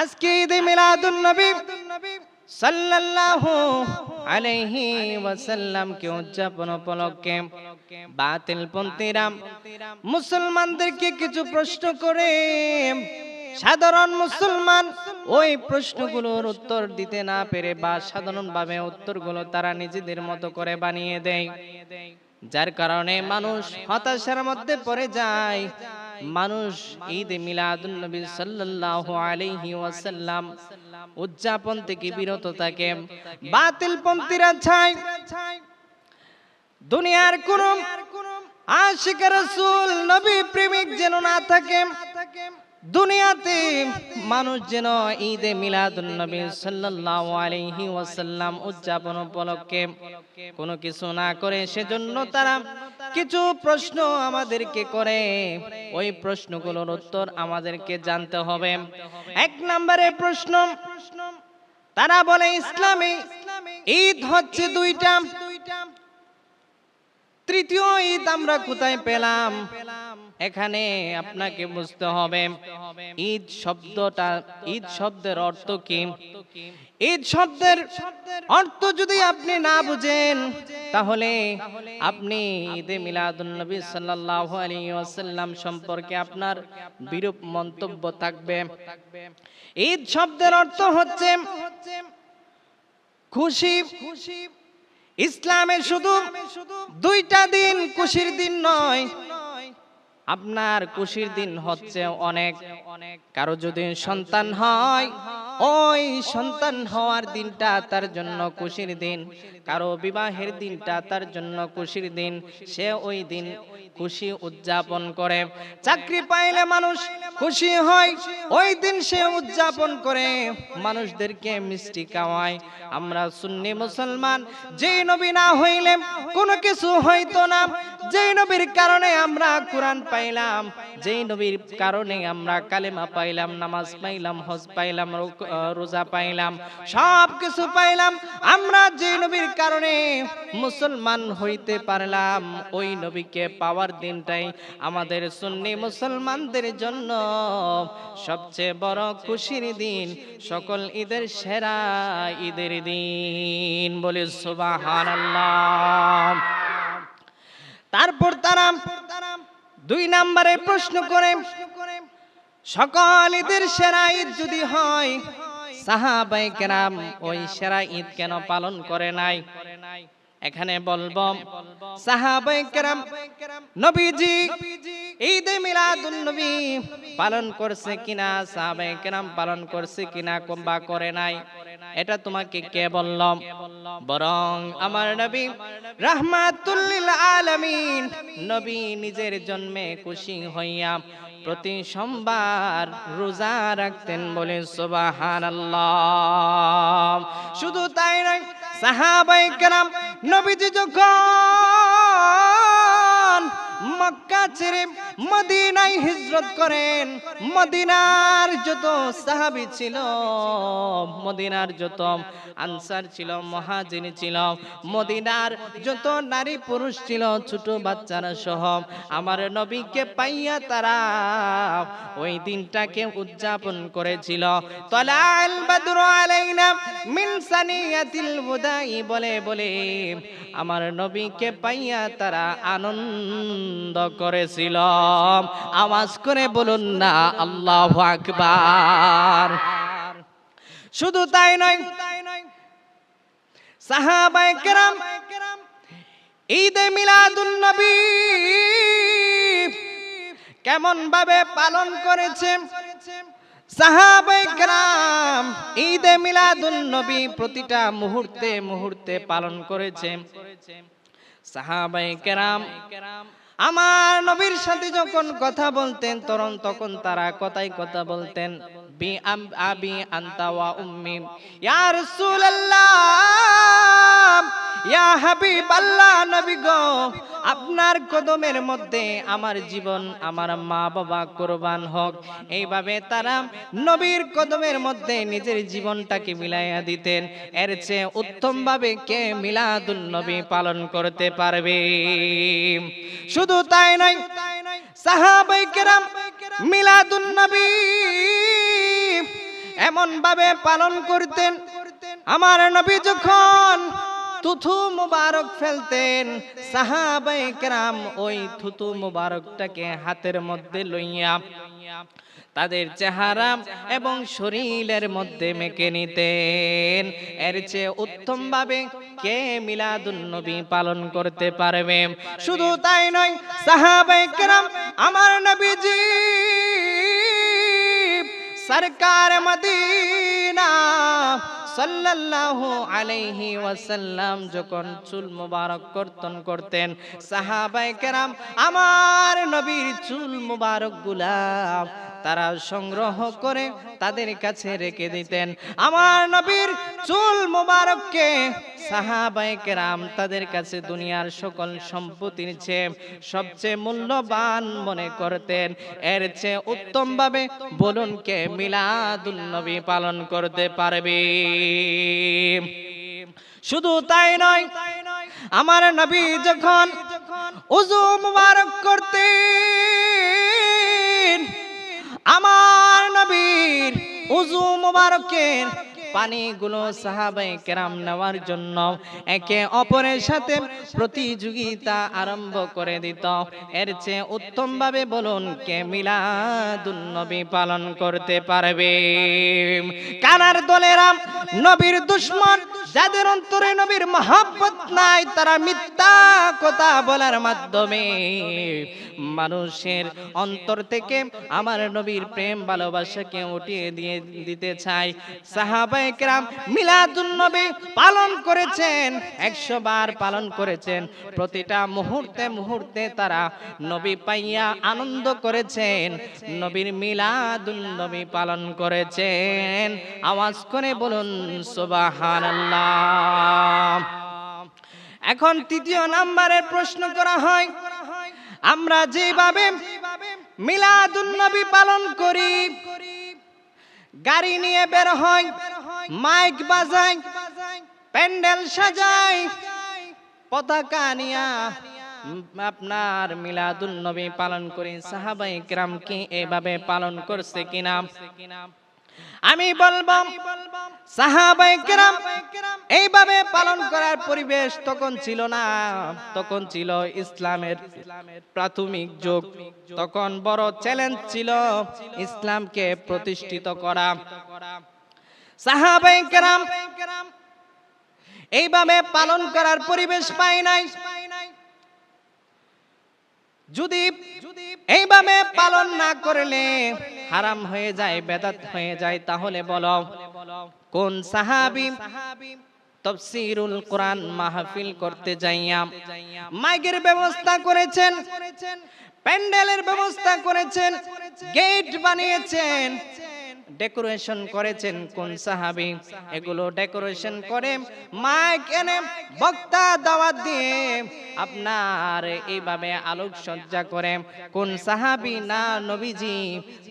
আজকে ঈদে মিলাদুন নবী সাল্লাল্লাহু আলাইহি ওয়াসাল্লাম কে উদযাপন উপলক্ষে বাতিল পন্থীরা মুসলমানদেরকে কিছু প্রশ্ন করে সাধারণ মুসলমান ওই প্রশ্নগুলোর উত্তর দিতে না পেরে বা সাধারণভাবে উত্তরগুলো তারা নিজেদের মতো করে বানিয়ে দেয়। যার কারণে মানুষ হতাশার মধ্যে পড়ে যায়। মানুষ ঈদ মিলাদুন নবী সাল্লাল্লাহু আলাইহি ওয়াসাল্লাম উদযাপন থেকে বিরত থাকে। বাতিল পন্থীরা চায় দুনিয়ার কোন আশিক রাসূল, নবী প্রেমিক যেন না থাকে। দুনিয়াতে মানুষ যেন ঈদে মিলাদুন নবী সাল্লাল্লাহু আলাইহি ওয়াসাল্লাম উদযাপন উপলক্ষে কোনো কিছু না করে, সেজন্য তারা কিছু প্রশ্ন আমাদেরকে করে। ওই প্রশ্নগুলোর উত্তর আমাদেরকে জানতে হবে। এক নম্বরে প্রশ্ন, তারা বলে, ইসলামে ঈদ হচ্ছে দুইটা। তৃতীয় ঈদ আমরা কোথায় পেলাম? এখানে আপনাকে বুঝতে হবে। ঈদ শব্দটা, ঈদ শব্দের অর্থ কি? ঈদ শব্দের অর্থ যদি আপনি না বুঝেন, তাহলে আপনি ঈদে মিলাদুন নবী সাল্লাল্লাহু আলাইহি ওয়াসাল্লাম সম্পর্কে আপনার বিরূপ মন্তব্য থাকবে। ঈদ শব্দের অর্থ হচ্ছে খুশি খুশি ইসলামে শুধু দুইটা দিন খুশির দিন নয়, আপনার খুশির দিন হচ্ছে অনেক। কারও যদি সন্তান হয় ওই সন্তান হওয়ার দিনটা তার জন্য খুশির দিন। কারও বিবাহের দিনটা তার জন্য খুশির দিন। সে ওই দিন খুশি উদযাপন করে। চাকরি পাইলে মানুষ খুশি হয়, ওই দিন সে উদযাপন করে। মানুষদেরকে মিষ্টি খাওয়ায়। আমরা সুন্নি মুসলমান, যেই নবী না হইলে কোনো কিছু হইতো না। যেই নবীর কারণে আমরা কোরআন পাইলাম, যেই নবীর কারণে আমরা কালেমা পাইলাম, নামাজ পাইলাম, হজ পাইলাম রোজা পাইলাম, সব কিছু পাইলাম। আমরা যেই নবীর কারণে মুসলমান হইতে পারলাম, ওই নবীকে পাওয়ার দিনটাই আমাদের সুন্নি মুসলমানদের জন্য সবচেয়ে বড় খুশির দিন। সকল ঈদের সেরা ঈদের দিন বলে সুবহানাল্লাহ। তারপর তারা দুই নম্বরে প্রশ্ন করে, সকল ঈদের সেরা ঈদ যদি হয় সাহাবাই কেরাম ওই সেরা ঈদ কেন পালন করে নাই? এখানে বলব সাহাবাই কেরাম নবীজি ঈদে মিলাদুন নবী পালন করছে কিনা সাহাবাই কেরাম পালন করছে কিনা কম্বা করে নাই এটা তোমাকে কে বললাম বরং আমার নবী রাহমাতুল্লিল আলামিন নবী নিজের জন্মে খুশি হইয়া প্রতি সোমবার রোজা রাখতেন বলে সুবাহান শুধু তাই নয়, সাহাবাই কেরাম নবীজি যখন মক্কা ছেড়ে মদিনায় হিজরত করেন। মদিনার যত সাহাবি ছিল, মদিনার যত আনসার ছিল, মহাজিন ছিল, মদিনার যত নারী পুরুষ ছিল, ছোট বাচ্চারা সহ আমার নবীকে পাইয়া তারা ওই দিনটাকে উদযাপন করেছিল। তলাল বাদরু আলাইনা মিন সানিয়াতিল বুদাই বলে বলে আমার নবীকে পাইয়া তারা আনন্দ করেছিল। আওয়াজ করে বলুন না, আল্লাহু আকবার। শুধু তাই নয়, সাহাবায়ে কেরাম, ঈদে মিলাদুন নবী কেমন ভাবে পালন করেছে? সাহাবায়ে কেরাম ঈদে মিলাদুন নবী প্রতিটা মুহূর্তে মুহূর্তে পালন করেছে। সাহাবায়ে কেরাম আমার নবীর সাথে যখন কথা বলতেন, তরণ তখন তারা কথাই কথা বলতেন, বি আবি আন্তা, ওয়া, উম্মি, ইয়া রাসূলুল্লাহ, ইয়া হাবিব আল্লাহ নবী গো আপনার কদমের মধ্যে আমার জীবন, আমার মা বাবা কোরবান হোক। এইভাবে তারা নবীর কদমের মধ্যে নিজের জীবনটাকে মিলাইয়া দিতেন। এর চেয়ে উত্তম ভাবে কে মিলাদুন নবী পালন করতে পারবে? শুধু তাই নয়, সাহাবাই কেরাম মিলাদুন নবী এমন ভাবে পালন করতেন। আমার নবী যখন থুথু মুবারক ফেলতেন। সাহাবাই কেরাম ওই থুতু মুবারকটাকে হাতের মধ্যে লইয়া তাদের চেহারা এবং শরীরের মধ্যে মেখে নিতেন। এর চেয়ে উত্তম ভাবে কে মিলাদুন নবী পালন করতে পারবে? শুধু তাই নয়, সাহাবাই কেরাম, আমার নবীজি, সরকার মদিনা সাল্লাল্লাহু আলাইহি ওয়াসাল্লাম যখন চুল মুবারক কর্তন করতেন, সাহাবায়ে কেরাম, আমার নবীর চুল মুবারক গুলাম তারা সংগ্রহ করে তাদের কাছে রেখে দিতেন। আমার নবীর চুল মুবারককে সাহাবায়ে কেরাম তাদের কাছে দুনিয়ার সকল সম্পত্তির চেয়ে সবচেয়ে মূল্যবান মনে করতেন। এর চেয়ে উত্তম ভাবে বলুন কে মিলাদুন নবী পালন করতে পারবে? শুধু তাই নয়, আমার নবী যখন উজু মুবারক করতেন উজু মুবারকের পানিগুলো সাহাবাই কেরাম নেওয়ার জন্য একে অপরের সাথে প্রতিযোগিতা আরম্ভ করে দিত। এর চেয়ে উত্তম ভাবে বলুন, কে মিলাদুন নবী পালন করতে পারবে? কানার দলেরা নবীর দুশ্মন, যাদের অন্তরে নবীর মহাব্বত নাই, তারা মিথ্যা কথা বলার মাধ্যমে মানুষের অন্তর থেকে আমার নবীর প্রেম ভালোবাসাকে উঠিয়ে দিয়ে দিতে চাই সাহাবায়ে কেরাম মিলাদুন নবী পালন করেছেন, একশো বার পালন করেছেন। প্রতিটা মুহূর্তে মুহূর্তে তারা নবী পাইয়া আনন্দ করেছেন, নবীর মিলাদুন নবী পালন করেছেন। আওয়াজ করে বলুন, সুবহানাল্লাহ। এখন তৃতীয় নাম্বারের প্রশ্ন করা হয়, আমরা যেভাবে মিলাদুন নবী পালন করি, গাড়ি নিয়ে বের হয় মাইক বাজায় প্যান্ডেল সাজায় পতাকা নিয়া আপনার মিলাদুন নবী পালন করি। সাহাবাই কিরাম কি এভাবে পালন করছে কিনা? আমি বলব সাহাবাই কেরাম এইভাবে পালন করার পরিবেশ তখন ছিল না। তখন ছিল ইসলামের প্রাথমিক যুগ। তখন বড় চ্যালেঞ্জ ছিল ইসলামকে প্রতিষ্ঠিত করা। সাহাবাই কেরাম। এইভাবে পালন করার পরিবেশ পায় নাই। যদি এইভাবে পালন না করলে হারাম হয়ে যায়, বেদাত হয়ে যায়, তাহলে বলো, কোন সাহাবি তফসিরুল কোরআন মাহফিল করতে যাইয়া মাইকের ব্যবস্থা করেছেন, প্যান্ডেলের ব্যবস্থা করেছেন, গেট বানিয়েছেন ডেকোরেশন করেছেন কোন সাহাবি? এগুলো ডেকোরেশন করে মাইক এনে বক্তা দাওয়াত দিয়ে আপনার এইভাবে আলোকসজ্জা করে। কোন সাহাবি? না, নবীজি।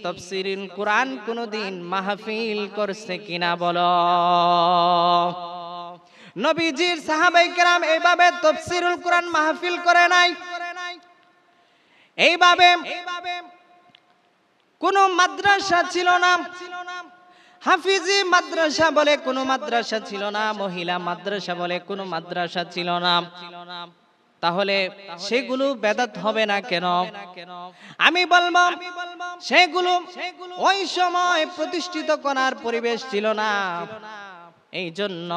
তফসিরিন কোরআন কোনদিন মাহফিল করছে কিনা বলো। নবীজির সাহাবাই কেরাম এইভাবে তফসিরুল কোরআন মাহফিল করে নাই। এইভাবে এইভাবে কোন মাদ্রাসা ছিল না। হাফিজি মাদ্রাসা বলে কোনো মাদ্রাসা ছিল না। মহিলা মাদ্রাসা বলে কোনো মাদ্রাসা ছিল না। তাহলে সেগুলো বেদাত হবে না কেন? আমি বলব, সেগুলো ওই সময় প্রতিষ্ঠিত করার পরিবেশ ছিল না। এই জন্য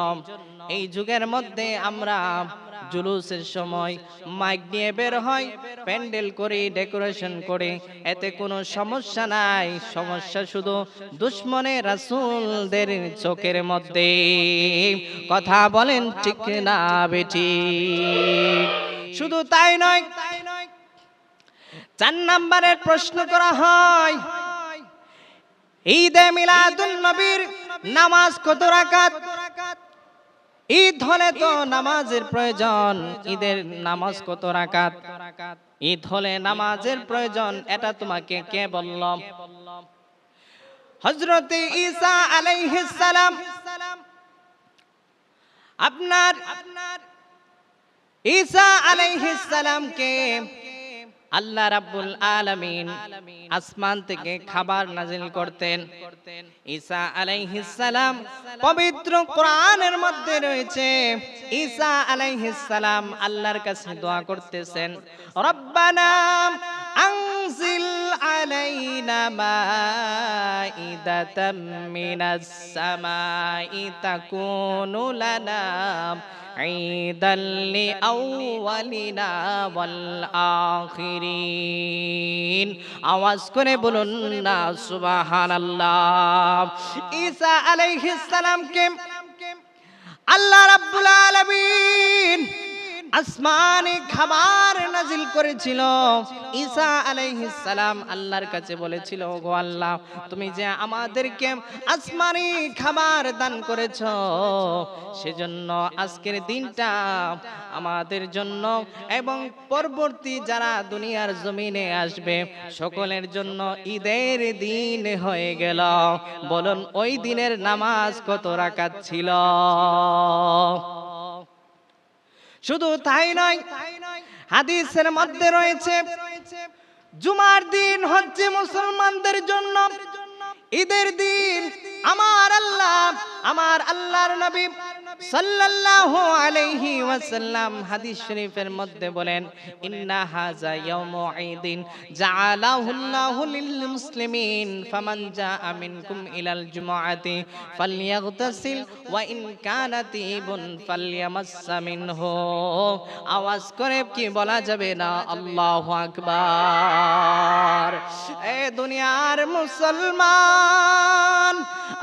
এই যুগের মধ্যে আমরা জুলুসের সময় মাইক নিয়ে বের হয়, প্যান্ডেল করে, ডেকোরেশন করি। এতে কোনো সমস্যা নাই, সমস্যা শুধু দুশ্মনে রাসুলদের চোখের মধ্যে। কথা বলেন ঠিক না বেটি শুধু তাই নয়, চার নাম্বারের প্রশ্ন করা হয়, ঈদে মিলাদুন নবীর নামাজ কত রাকাত? ঈদ হলে তো নামাজের প্রয়োজন, ঈদের নামাজ কত রাকাত? ঈদ হলে নামাজের প্রয়োজন, এটা তোমাকে কে বলল? হজরত ঈসা সালাম। আপনার ঈসা আলাইহিস সালামকে আল্লাহ রাব্বুল আলামিন আসমান থেকে খাবার নাজিল করতেন। ঈসা আলাইহিস সালাম পবিত্র কোরআনের মধ্যে রয়েছে, ঈসা আলাইহিস সালাম আল্লাহর কাছে দোয়া করতেছেন, রব্বানা আনজিল আলাইনা মাইদাতাম মিনাস সামাই তাকুনু লানা عيدا لأولنا والآخرين আওয়াজ করে বলুন না সুবহানাল্লাহ ঈসা আলাইহিস সালামকে আল্লাহ রাব্বুল আলামিন আসমানে খাবার নাজিল করেছিল। ঈসা আলাইহিস সালাম আল্লাহর কাছে বলেছিল গো আল্লাহ, তুমি যে আমাদেরকে আসমানি খাবার দান করেছ, সেজন্য আজকের দিনটা আমাদের জন্য এবং পরবর্তী যারা দুনিয়ার জমিনে আসবে, সকলের জন্য ঈদের দিন হয়ে গেল। বলুন, ওই দিনের নামাজ কত রাকাত ছিল? শুধু তাই নয়, হাদিসের মধ্যে রয়েছে, জুমার দিন হচ্ছে মুসলমানদের জন্য, ঈদের দিন আমার আল্লাহ, আমার আল্লাহর নবী সাল্লাল্লাহু আলাইহি ওয়াসাল্লাম হাদিস শরীফের মধ্যে বলেন ইন্না হাযা ইয়াউমু ঈদিন জাআলাহুল্লাহু লিল মুসলিমিন ফামান জাআ মিনকুম ইলাল জুমআতি ফালইয়াগতাসিল ওয়া ইন কানাত ইবুন ফালইয়ামাসসা মিনহু আওয়াজ করে কি বলা যাবে না? আল্লাহু আকবার। এ দুনিয়ার মুসলমান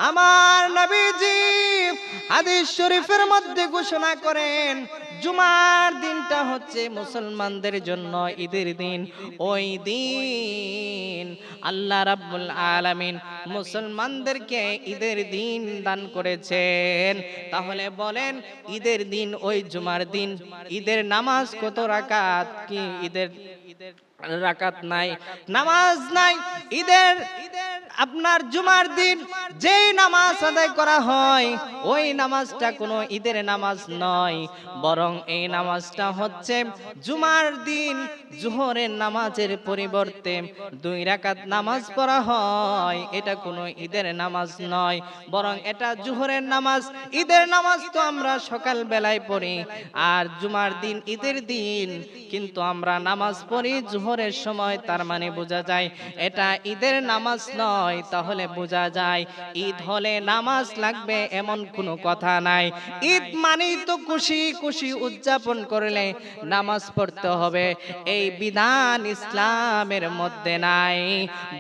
আমার নবীজি হাদিস শরীফের মধ্যে ঘোষণা করেন, জুমার দিনটা হচ্ছে মুসলমানদের জন্য ঈদের দিন। ওই দিন আল্লাহ রাব্বুল আলামিন মুসলমানদেরকে ঈদের দিন দান করেছেন। তাহলে বলেন, ঈদের দিন ওই জুমার দিন, ঈদের নামাজ কত রাকাত, কি ঈদের ঈদের রাকাত নাই, নামাজ নাই, ঈদের, আপনার জুমার দিন, যেই নামাজ আদায় করা হয়, ওই নামাজটা কোনো ঈদের নামাজ নয়, বরং এই নামাজটা হচ্ছে জুমার দিন, জোহরের নামাজের পরিবর্তে দুই রাকাত নামাজ পড়া হয়, এটা কোনো ঈদের নামাজ নয়, বরং এটা জোহরের নামাজ, ঈদের নামাজ তো আমরা সকাল বেলায় পড়ি, আর জুমার দিন, ঈদের দিন, কিন্তু আমরা নামাজ পড়ি জোহরের সময় তার মানে বোঝা যায় এটা ঈদের নামাজ নয়, তাহলে বোঝা যায় ঈদ হলে নামাজ লাগবে এমন কোনো কথা নাই। ঈদ মানেই তো খুশি খুশি উদযাপন করলে নামাজ পড়তে হবে। এই বিধান ইসলামের মধ্যে নাই।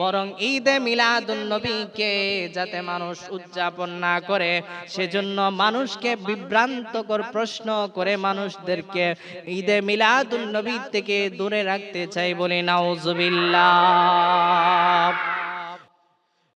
বরং ঈদে মিলাদুন নবীকে যাতে মানুষ উদযাপন না করে, সেজন্য মানুষকে বিভ্রান্তকর প্রশ্ন করে মানুষদেরকে ঈদে মিলাদুন নবী থেকে দূরে রাখতে চাই বলে নাউজুবিল্লাহ